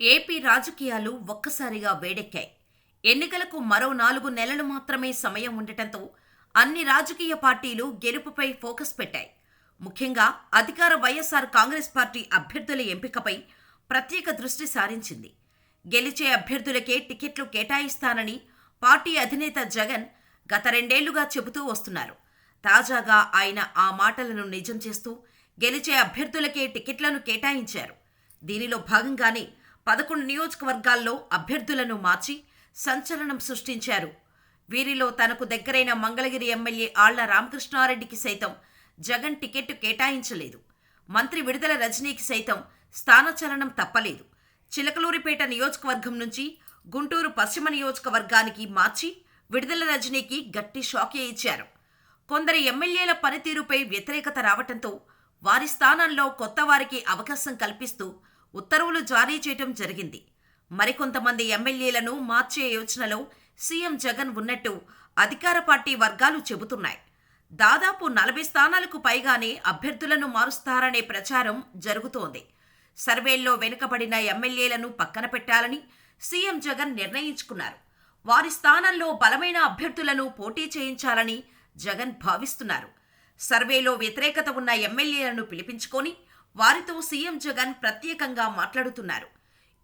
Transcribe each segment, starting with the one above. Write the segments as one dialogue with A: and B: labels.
A: AP రాజకీయాలు ఒక్కసారిగా వేడెక్కాయి. ఎన్నికలకు మరో నాలుగు నెలలు మాత్రమే సమయం ఉండటంతో అన్ని రాజకీయ పార్టీలు గెలుపుపై ఫోకస్ పెట్టాయి. ముఖ్యంగా అధికార వైఎస్ఆర్ కాంగ్రెస్ పార్టీ అభ్యర్థుల ఎంపికపై ప్రత్యేక దృష్టి సారించింది. గెలిచే అభ్యర్థులకే టికెట్లు కేటాయిస్తానని పార్టీ అధినేత జగన్ గత రెండేళ్ళుగా చెబుతూ వస్తున్నారు. తాజాగా ఆయన ఆ మాటలను నిజం చేస్తూ గెలిచే అభ్యర్థులకే టికెట్లను కేటాయించారు. దీనిలో భాగంగానే పదకొండు నియోజకవర్గాల్లో అభ్యర్థులను మార్చి సంచలనం సృష్టించారు. వీరిలో తనకు దగ్గరైన మంగళగిరి ఎమ్మెల్యే ఆళ్ళ రామకృష్ణారెడ్డికి సైతం జగన్ టికెట్ కేటాయించలేదు. మంత్రి విడుదల రజనీకి సైతం స్థానచలనం తప్పలేదు. చిలకలూరిపేట నియోజకవర్గం నుంచి గుంటూరు పశ్చిమ నియోజకవర్గానికి మార్చి విడుదల రజనీకి గట్టి షాకే ఇచ్చారు. కొందరు ఎమ్మెల్యేల పనితీరుపై వ్యతిరేకత రావటంతో వారి స్థానంలో కొత్త వారికి అవకాశం కల్పిస్తూ ఉత్తర్వులు జారీ చేయటం జరిగింది. మరికొంతమంది ఎమ్మెల్యేలను మార్చే యోచనలో సీఎం జగన్ ఉన్నట్టు అధికార పార్టీ వర్గాలు చెబుతున్నాయి. దాదాపు నలభై స్థానాలకు పైగానే అభ్యర్థులను మారుస్తారనే ప్రచారం జరుగుతోంది. సర్వేల్లో వెనుకబడిన ఎమ్మెల్యేలను పక్కన పెట్టాలని సీఎం జగన్ నిర్ణయించుకున్నారు. వారి స్థానంలో బలమైన అభ్యర్థులను పోటీ చేయించాలని జగన్ భావిస్తున్నారు. సర్వేలో వ్యతిరేకత ఉన్న ఎమ్మెల్యేలను పిలిపించుకొని వారితో సీఎం జగన్ ప్రత్యేకంగా మాట్లాడుతున్నారు.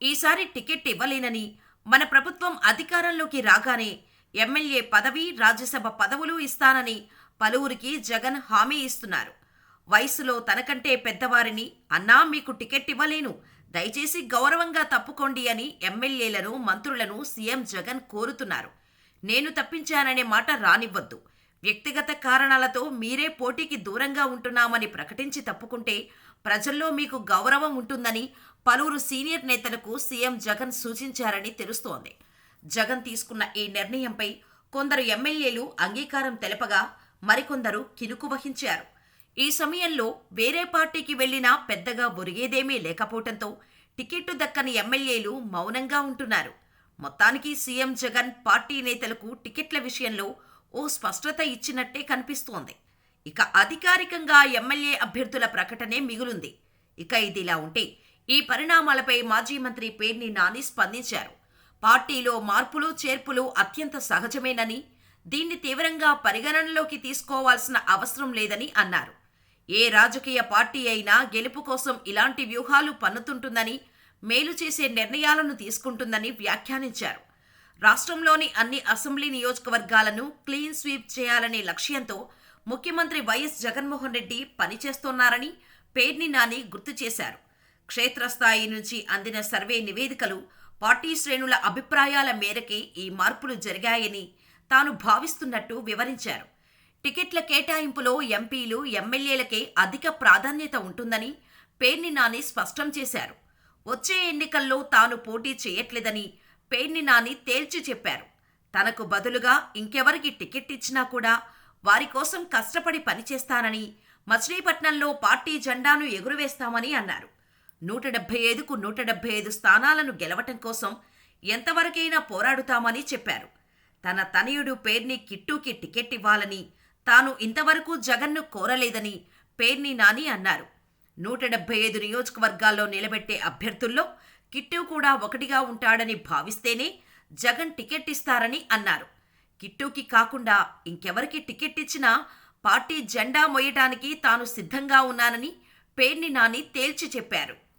A: ఈసారి టికెట్ ఇవ్వలేనని మన ప్రభుత్వం అధికారంలోకి రాగానే ఎమ్మెల్యే పదవి రాజ్యసభ పదవులు ఇస్తానని పలువురికి జగన్ హామీ ఇస్తున్నారు. వయసులో తనకంటే పెద్దవారిని అన్నా మీకు టికెట్ ఇవ్వలేను. దయచేసి గౌరవంగా తప్పుకోండి అని ఎమ్మెల్యేలను మంత్రులను సీఎం జగన్ కోరుతున్నారు. నేను తప్పించాననే మాట రానివ్వద్దు. వ్యక్తిగత కారణాలతో మీరే పోటీకి దూరంగా ఉంటున్నామని ప్రకటించి తప్పుకుంటే ప్రజల్లో మీకు గౌరవం ఉంటుందని పలువురు సీనియర్ నేతలకు సీఎం జగన్ సూచించారని తెలుస్తోంది. జగన్ తీసుకున్న ఈ నిర్ణయంపై కొందరు ఎమ్మెల్యేలు అంగీకారం తెలపగా మరికొందరు కినుకు వహించారు. ఈ సమయంలో వేరే పార్టీకి వెళ్ళినా పెద్దగా ఒరిగేదేమీ లేకపోవటంతో టికెట్టు దక్కని ఎమ్మెల్యేలు మౌనంగా ఉంటున్నారు. మొత్తానికి సీఎం జగన్ పార్టీ నేతలకు టికెట్ల విషయంలో ఓ స్పష్టత ఇచ్చినట్టే కనిపిస్తోంది. ఇక అధికారికంగా ఎమ్మెల్యే అభ్యర్థుల ప్రకటనే మిగులుంది. ఇక ఇదిలా ఉంటే ఈ పరిణామాలపై మాజీ మంత్రి పేర్ని నాని స్పందించారు. పార్టీలో మార్పులు చేర్పులు అత్యంత సహజమేనని దీన్ని తీవ్రంగా పరిగణనలోకి తీసుకోవాల్సిన అవసరం లేదని అన్నారు. ఏ రాజకీయ పార్టీ అయినా గెలుపు కోసం ఇలాంటి వ్యూహాలు పన్నుతుంటుందని మేలు చేసే నిర్ణయాలను తీసుకుంటుందని వ్యాఖ్యానించారు. రాష్ట్రంలోని అన్ని అసెంబ్లీ నియోజకవర్గాలను క్లీన్ స్వీప్ చేయాలనే లక్ష్యంతో ముఖ్యమంత్రి వైఎస్ జగన్మోహన్ రెడ్డి పనిచేస్తున్నారని పేర్ని నాని గుర్తు చేశారు. క్షేత్రస్థాయి నుంచి అందిన సర్వే నివేదికలు పార్టీ శ్రేణుల అభిప్రాయాల మేరకే ఈ మార్పులు జరిగాయని తాను భావిస్తున్నట్టు వివరించారు. టికెట్ల కేటాయింపులో ఎంపీలు ఎమ్మెల్యేలకే అధిక ప్రాధాన్యత ఉంటుందని పేర్ని నాని స్పష్టం చేశారు. వచ్చే ఎన్నికల్లో తాను పోటీ చేయట్లేదని పేర్ని నాని తేల్చి చెప్పారు. తనకు బదులుగా ఇంకెవరికి టికెట్ ఇచ్చినా కూడా వారి కోసం కష్టపడి పనిచేస్తానని మచిలీపట్నంలో పార్టీ జెండాను ఎగురవేస్తామని అన్నారు. నూట డెబ్బై ఐదుకు నూట డెబ్బై ఐదు స్థానాలను గెలవటం కోసం ఎంతవరకైనా పోరాడుతామని చెప్పారు. తన తనయుడు పేర్ని కిట్టూకి టికెట్ ఇవ్వాలని తాను ఇంతవరకు జగన్ను కోరలేదని పేర్ని నాని అన్నారు. నూట డెబ్బై ఐదు నియోజకవర్గాల్లో నిలబెట్టే అభ్యర్థుల్లో కిట్టు కూడా ఒకటిగా ఉంటాడని భావిస్తేనే జగన్ టికెట్ ఇస్తారని అన్నారు. కిట్టుకి కాకుండా ఇంకెవరికి టికెట్ ఇచ్చినా పార్టీ జెండా మొయ్యటానికి తాను సిద్ధంగా ఉన్నానని పేర్ని నాని తేల్చి చెప్పారు.